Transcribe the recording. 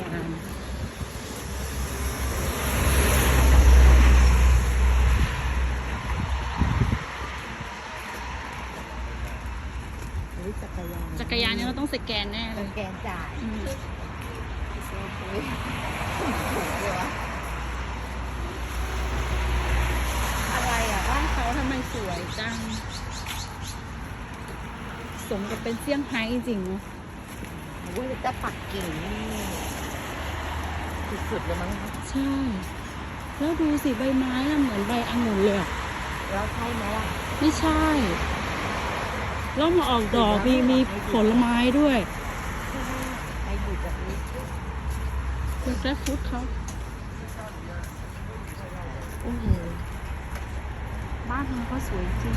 ยามจักรยานจักรยานนี่เราต้องสแกนแน่เลยสแกนจ่ายอะไรอะบ้านเขาทำไมสวยจัง สมกับเป็นเซี่ยงไฮ้จริงเนอะ วุ้ยจะปักกิ่งนี่ สุดๆเลยมั้งใช่ แล้วดูสิใบไม้อะเหมือนใบองุ่นเลยอะแล้วใช่ไหมล่ะไม่ใช่ แล้วมาออกดอกมีมีผลไม้ด้วยไอ้บุจากนี้ดูแกร็ฟูดเขาโอ้โหบ้านเขาก็สวยจริง